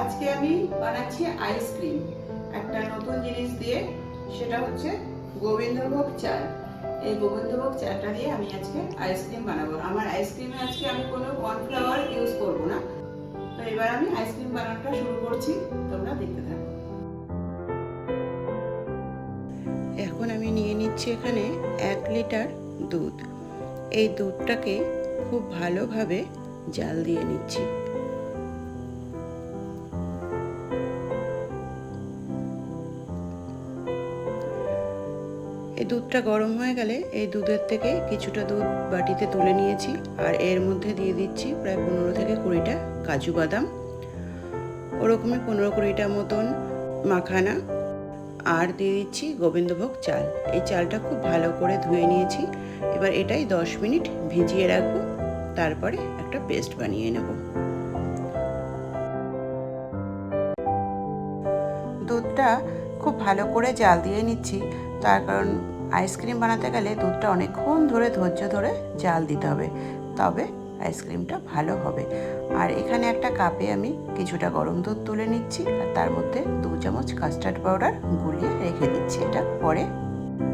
আজকে আমি বানাচ্ছি আইসক্রিম একটা নতুন জিনিস দিয়ে, সেটা হচ্ছে গোবিন্দভোগ চাল এই গোবিন্দভোগ চালটা দিয়ে আমি আজকে আইসক্রিম বানাবো। আমার আইসক্রিমে আজকে আমি কোনো কর্নফ্লাওয়ার ইউজ করব না। তো এবার আমি আইসক্রিম বানানোটা শুরু করছি। তোমরা দেখতে থাকো। এখন আমি নিয়ে নিচ্ছি এখানে এক লিটার দুধ। এই দুধটাকে খুব ভালোভাবে জাল দিয়ে নিচ্ছি। দুধটা গরম হয়ে গেলে এই দুধের থেকে কিছুটা দুধ বাটিতে তুলে নিয়েছি। আর এর মধ্যে দিয়ে দিচ্ছি প্রায় পনেরো থেকে কুড়িটা কাজু বাদাম। ওরকমই পনেরো কুড়িটা মতন মাখানা। আর দিয়ে দিচ্ছি গোবিন্দভোগ চাল। এই চালটা খুব ভালো করে ধুয়ে নিয়েছি। এবার এটাই দশ মিনিট ভিজিয়ে রাখব। তারপরে একটা পেস্ট বানিয়ে নেব। দুধটা খুব ভালো করে জাল দিয়ে নিচ্ছি। তার কারণ আইসক্রিম বানাতে গেলে দুধটা অনেকক্ষণ ধরে, ধৈর্য ধরে জাল দিতে হবে। তবে আইসক্রিমটা ভালো হবে। আর এখানে একটা কাপে আমি কিছুটা গরম দুধ তুলে নিচ্ছি আর তার মধ্যে দু চামচ কাস্টার্ড পাউডার গুলিয়ে রেখে দিচ্ছি। এটা পরে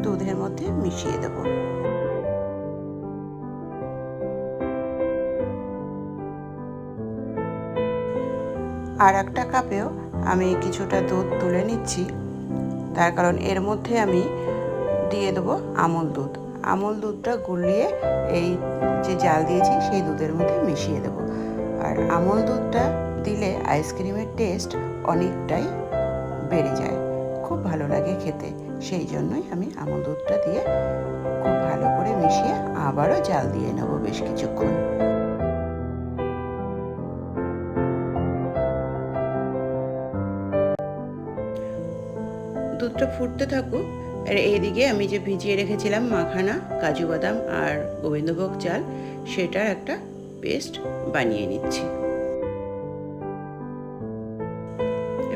দুধের মধ্যে মিশিয়ে দেবো। আর একটা কাপেও আমি কিছুটা দুধ তুলে নিচ্ছি। তার কারণ এর মধ্যে আমি দিয়ে দেবো আমল দুধ। আমল দুধটা গুলিয়ে এই যে জাল দিয়েছি, সেই দুধের মধ্যে মিশিয়ে দেবো। আর আমল দুধটা দিলে আইসক্রিমের টেস্ট অনেকটাই বেড়ে যায়। খুব ভালো লাগে খেতে। সেই জন্যই আমি আমল দুধটা দিয়ে খুব ভালো করে মিশিয়ে আবারও জাল দিয়ে নেব বেশ কিছুক্ষণ। দুধটা ফুটতে থাকুক আর এইদিকে আমি যে ভিজিয়ে রেখেছিলাম মাখানা, কাজু বাদাম আর গোবিন্দভোগ চাল, সেটার একটা পেস্ট বানিয়ে নিচ্ছি।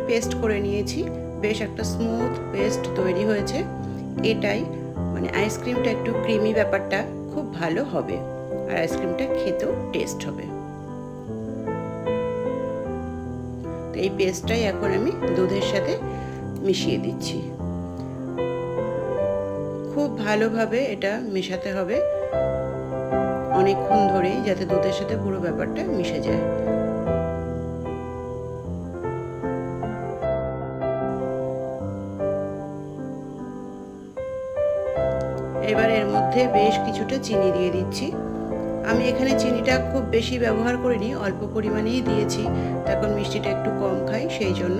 পেস্ট করে নিয়েছি। বেশ একটা স্মুথ পেস্ট তৈরি হয়েছে। এটাই মানে আইসক্রিমটা একটু ক্রিমি ব্যাপারটা খুব ভালো হবে আর আইসক্রিমটা খেতেও টেস্ট হবে। তো এই পেস্টটাই এখন আমি দুধের সাথে মিশিয়ে দিচ্ছি। খুব ভালোভাবে এটা মেশাতে হবে। অনেকক্ষণ ধরেই যাতে দুধের সাথে পুরো ব্যাপারটা মিশে যায়। এবার এর মধ্যে বেশ কিছুটা চিনি দিয়ে দিচ্ছি। আমি এখানে চিনিটা খুব বেশি ব্যবহার করিনি, অল্প পরিমাণেই দিয়েছি। তখন মিষ্টিটা একটু কম খাই, সেই জন্য।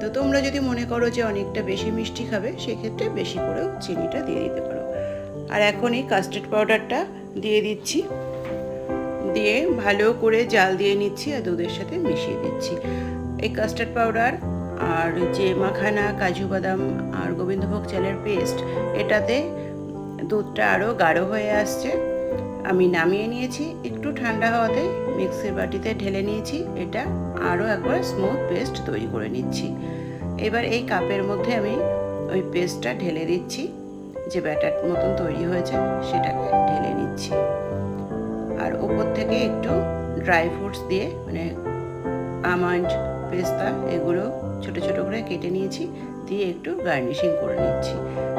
তো তোমরা যদি মনে করো যে অনেকটা বেশি মিষ্টি খাবে, সেক্ষেত্রে বেশি করেও চিনিটা দিয়ে দিতে পারো। আর এখন এই কাস্টার্ড পাউডারটা দিয়ে দিচ্ছি। দিয়ে ভালো করে জাল দিয়ে নিচ্ছি আর দুধের সাথে মিশিয়ে দিচ্ছি। এই কাস্টার্ড পাউডার আর যে মাখানা কাজু বাদাম আর গোবিন্দভোগ চালের পেস্ট এটাতে দুধটা আরও গাঢ় হয়ে আসছে। আমি নামিয়ে নিয়েছি একটু ঠান্ডা হওয়াতে মিক্সির বাটিতে ঢেলে নিয়েছি। এটা আরও একবার স্মুথ পেস্ট তৈরি করে নিচ্ছি। এবার এই কাপের মধ্যে আমি ওই পেস্টটা ঢেলে দিচ্ছি। যে ব্যাটার মতন তৈরি হয়েছে সেটাকে ঢেলে নিচ্ছি। আর ওপর থেকে একটু ড্রাই ফ্রুটস দিয়ে মানে আমন্ড পেস্তা এগুলো ছোট ছোট করে কেটে নিয়েছি। দিয়ে একটু গার্নিশিং করে নিচ্ছি।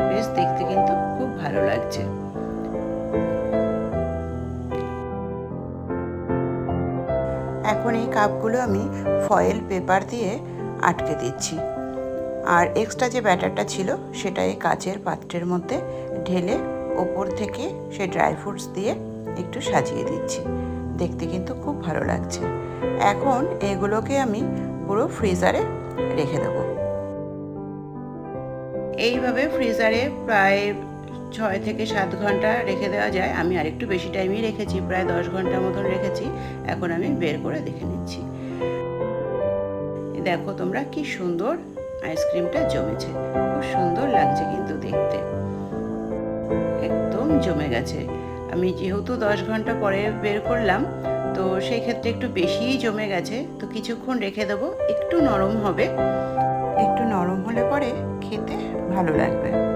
বেশ দেখতে কিন্তু খুব ভালো লাগছে। এখন এই কাপগুলো আমি ফয়েল পেপার দিয়ে আটকে দিচ্ছি। আর এক্সট্রা যে ব্যাটারটা ছিল, সেটা এই কাচের পাত্রের মধ্যে ঢেলে ওপর থেকে সে ড্রাই ফ্রুটস দিয়ে একটু সাজিয়ে দিচ্ছি। দেখতে কিন্তু খুব ভালো লাগছে। এখন এগুলোকে আমি পুরো ফ্রিজারে রেখে দেবো। এইভাবে ফ্রিজারে প্রায় ছয় থেকে সাত ঘণ্টা রেখে দেওয়া যায়। আমি আরেকটু বেশি টাইমই রেখেছি, প্রায় দশ ঘণ্টা মতন রেখেছি। এখন আমি বের করে দেখে নিচ্ছি। দেখো তোমরা কি সুন্দর আইসক্রিমটা জমেছে। খুব সুন্দর লাগছে কিন্তু দেখতে। একদম জমে গেছে। আমি যেহেতু দশ ঘণ্টা পরে বের করলাম, তো সেই ক্ষেত্রে একটু বেশিই জমে গেছে। তো কিছুক্ষণ রেখে দেবো। একটু নরম হবে। একটু নরম হলে পরে খেতে ভালো লাগবে।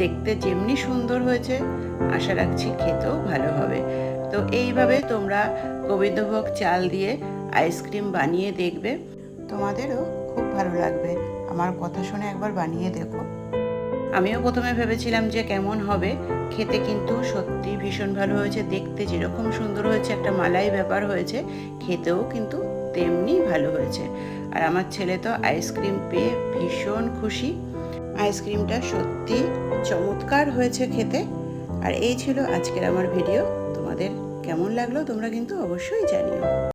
দেখতে যেমনি সুন্দর হয়েছে, আশা রাখছি খেতেও ভালো হবে। তো এইভাবে তোমরা গোবিন্দভোগ চাল দিয়ে আইসক্রিম বানিয়ে দেখবে। তোমাদেরও খুব ভালো লাগবে। আমার কথা শুনে একবার বানিয়ে দেখো। আমিও প্রথমে ভেবেছিলাম যে কেমন হবে। খেতে কিন্তু সত্যি ভীষণ ভালো হয়েছে। দেখতে যেরকম সুন্দর হয়েছে, একটা মালাই ব্যাপার হয়েছে, খেতেও কিন্তু তেমনি ভালো হয়েছে। আর আমার ছেলে তো আইসক্রিম পেয়ে ভীষণ খুশি। আইসক্রিমটা সত্যি চমৎকার হয়েছে খেতে। আর এই ছিল আজকের আমার ভিডিও। তোমাদের কেমন লাগল তোমরা কিন্তু অবশ্যই জানিও।